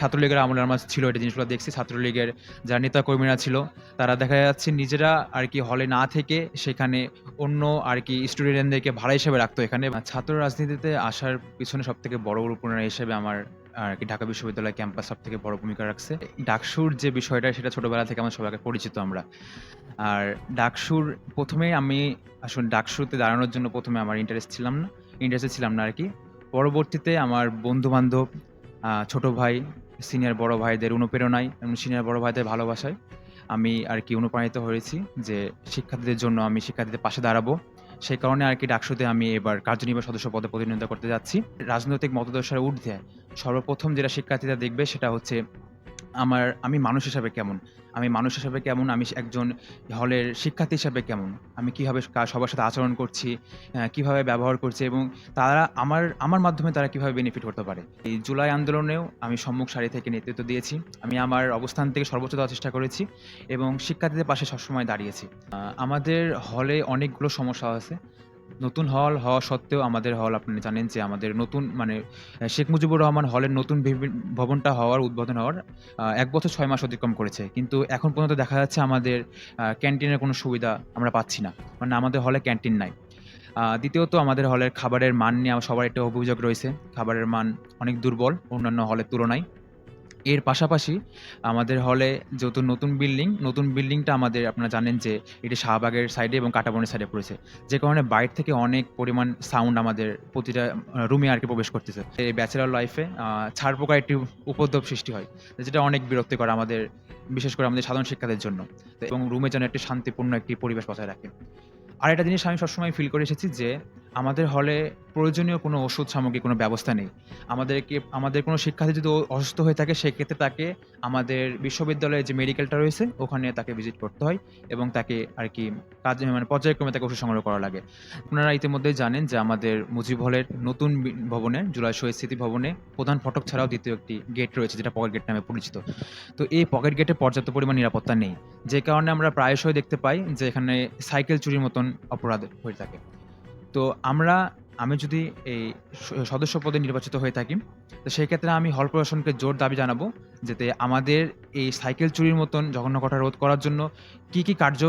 ছাত্রলীগের আমলে আমার ছিল, এটা জিনিসগুলো দেখছি। ছাত্রলীগের যারা নেতা কর্মীরা ছিল, তারা দেখা যাচ্ছে নিজেরা আর কি হলে না থেকে সেখানে অন্য আর কি স্টুডেন্টদেরকে ভাড়া হিসেবে রাখতো এখানে। ছাত্র রাজনীতিতে আসার পিছনে সব থেকে বড় অনুপ্রেরণা হিসেবে আমার আর কি ঢাকা বিশ্ববিদ্যালয় ক্যাম্পাস সব থেকে বড় ভূমিকা রাখছে। ডাকসুর যে বিষয়টা, সেটা ছোটবেলা থেকে আমার সবাইকে পরিচিত আমরা। আর ডাকসুর প্রথমে আমি আসলে ডাকসুতে দাঁড়ানোর জন্য প্রথমে আমার ইন্টারেস্ট ছিলাম না ইন্টারেস্টে ছিলাম না আর কি। পরবর্তীতে আমার বন্ধু বান্ধব ছোট ভাই সিনিয়র বড় ভাইদের অনুপ্রেরণায় এবং সিনিয়র বড় ভাইদের ভালোবাসায় আমি আর কি অনুপ্রাণিত হয়েছি যে শিক্ষার্থীদের জন্য আমি শিক্ষার্থীদের পাশে দাঁড়াবো। সেই কারণে আর কি ডাকসুতে আমি এবার কার্যনির্বাহী সদস্য পদে প্রতিনিধিত্ব করতে যাচ্ছি। রাজনৈতিক মতাদর্শের ঊর্ধ্বে সর্বপ্রথম যেটা শিক্ষার্থীরা দেখবে সেটা হচ্ছে আমার, আমি মানুষ হিসাবে কেমন? আমি মানুষ হিসাবে কেমন? আমি একজন হলের শিক্ষার্থী হিসাবে কেমন? আমি কীভাবে সবার সাথে আচরণ করছি? কীভাবে ব্যবহার করছি? এবং তারা আমার আমার মাধ্যমে তারা কীভাবে বেনিফিট করতে পারে? এই জুলাই আন্দোলনেও আমি সম্মুখ সারি থেকে নেতৃত্ব দিয়েছি। আমি আমার অবস্থান থেকে সর্বোচ্চ দেওয়ার চেষ্টা করেছি এবং শিক্ষার্থীদের পাশে সবসময় দাঁড়িয়েছি। আমাদের হলে অনেকগুলো সমস্যা আছে। নতুন হল হওয়া সত্ত্বেও আমাদের হল, আপনি জানেন যে আমাদের নতুন মানে শেখ মুজিবুর রহমান হলের নতুন ভবনটা হওয়ার, উদ্বোধন হওয়ার এক বছর ছয় মাস অতিক্রম করেছে। কিন্তু এখন পর্যন্ত দেখা যাচ্ছে আমাদের ক্যান্টিনের কোনো সুবিধা আমরা পাচ্ছি না। মানে আমাদের হলে ক্যান্টিন নাই। দ্বিতীয়ত আমাদের হলের খাবারের মান নিয়ে সবার একটা অভিযোগ রয়েছে। খাবারের মান অনেক দুর্বল অন্যান্য হলের তুলনায়। এর পাশাপাশি আমাদের হলে যেহেতু নতুন বিল্ডিং, নতুন বিল্ডিংটা আমাদের আপনারা জানেন যে এটি শাহবাগের সাইডে এবং কাটাবনের সাইডে পড়েছে। যে কারণে বাইরে থেকে অনেক পরিমাণ সাউন্ড আমাদের প্রতিটা রুমে আর কি প্রবেশ করতেছে। এই ব্যাচেলার লাইফে ছাড় পোকা একটি উপদ্রব সৃষ্টি হয়, যেটা অনেক বিরক্তিকর আমাদের, বিশেষ করে আমাদের সাধারণ শিক্ষাদের জন্য। এবং রুমে যেন একটি শান্তিপূর্ণ একটি পরিবেশ বজায় রাখে। আর একটা জিনিস আমি সবসময় ফিল করে এসেছি যে আমাদের হলে প্রয়োজনীয় কোনো ওষুধ সামগ্রী কোনো ব্যবস্থা নেই। আমাদেরকে আমাদের কোনো শিক্ষার্থী যদি অসুস্থ হয়ে থাকে, সেক্ষেত্রে তাকে আমাদের বিশ্ববিদ্যালয়ে যে মেডিকেলটা রয়েছে, ওখানে তাকে ভিজিট করতে হয় এবং তাকে আর কি কাজ মানে পর্যায়ক্রমে তাকে ওষুধ সংগ্রহ করা লাগে। আপনারা ইতিমধ্যে জানেন যে আমাদের মুজিব হলের নতুন ভবনে, জুলাই শহীদ স্মৃতি ভবনে প্রধান ফটক ছাড়াও দ্বিতীয় একটি গেট রয়েছে, যেটা পকেট গেট নামে পরিচিত। তো এই পকেট গেটে পর্যাপ্ত পরিমাণ নিরাপত্তা নেই। যে কারণে আমরা প্রায়শই দেখতে পাই যে এখানে সাইকেল চুরির মতন অপরাধ হয়ে থাকে। তো আমরা, আমি যদি এই সদস্য পদে নির্বাচিত হয়ে থাকি, তো সেই ক্ষেত্রে আমি হল প্রশাসনকে জোর দাবি জানাব, যাতে আমাদের এই সাইকেল চুরির মতন জঘন্য ঘটনা রোধ করার জন্য কি কি কার্য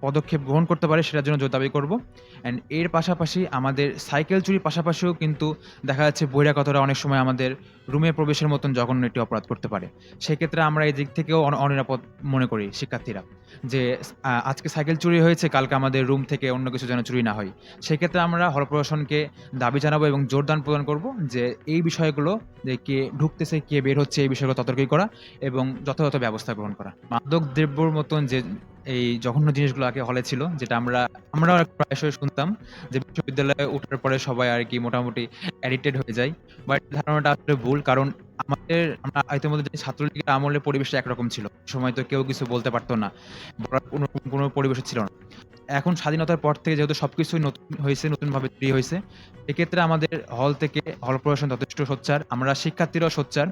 পদক্ষেপ গ্রহণ করতে পারে সেটার জন্য জোর দাবি করব। অ্যান্ড এর পাশাপাশি আমাদের সাইকেল চুরির পাশাপাশিও কিন্তু দেখা যাচ্ছে বহিরাগতরা অনেক সময় আমাদের রুমে প্রবেশের মতন জঘন্য একটি অপরাধ করতে পারে। সেক্ষেত্রে আমরা এই দিক থেকেও অন- অনিরাপদ মনে করি শিক্ষার্থীরা যে আজকে সাইকেল চুরি হয়েছে, কালকে আমাদের রুম থেকে অন্য কিছু যেন চুরি না হয়। সেক্ষেত্রে আমরা হল প্রশাসনকে দাবি জানাব এবং জোরদান প্রদান করব যে, এই বিষয়গুলো যে, কে ঢুকতেছে, কে বের হচ্ছে, এই বিষয়গুলো ততর্কই করা এবং যথাযথ ব্যবস্থা গ্রহণ করা। মাদক দ্রব্যর মতন যে এই জঘন্য জিনিসগুলো আগে হলে ছিল, যেটা আমরা আমরা প্রায়শই শুনতাম যে বিশ্ববিদ্যালয়ে ওঠার পরে সবাই আর কি মোটামুটি অ্যাডিক্টেড হয়ে যায়। বাট ধারণাটা আসলে ভুল, কারণ আমাদের, আমরা ইতিমধ্যে ছাত্রলীগের আমলের পরিবেশটা একরকম ছিল। সময় তো কেউ কিছু বলতে পারতো না কোনো কোনো পরিবেশ ছিল না। এখন স্বাধীনতার পর থেকে যেহেতু সবকিছুই নতুন হয়েছে, নতুনভাবে তৈরি হয়েছে, এক্ষেত্রে আমাদের হল থেকে হল প্রশাসন যথেষ্ট সোচ্চার। আমরা শিক্ষার্থীরাও সোচ্চার,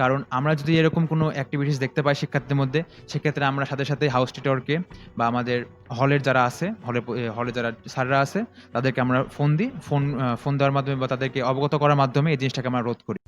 কারণ আমরা যদি এরকম কোনো অ্যাক্টিভিটিস দেখতে পাই শিক্ষার্থীদের মধ্যে, সেক্ষেত্রে আমরা সাথে সাথে হাউস টিটরকে বা আমাদের হলের যারা আছে, হলে হলে যারা স্যাররা আছে, তাদেরকে আমরা ফোন দিই ফোন ফোন দেওয়ার মাধ্যমে বা তাদেরকে অবগত করার মাধ্যমে এই জিনিসটাকে আমরা রোধ করি।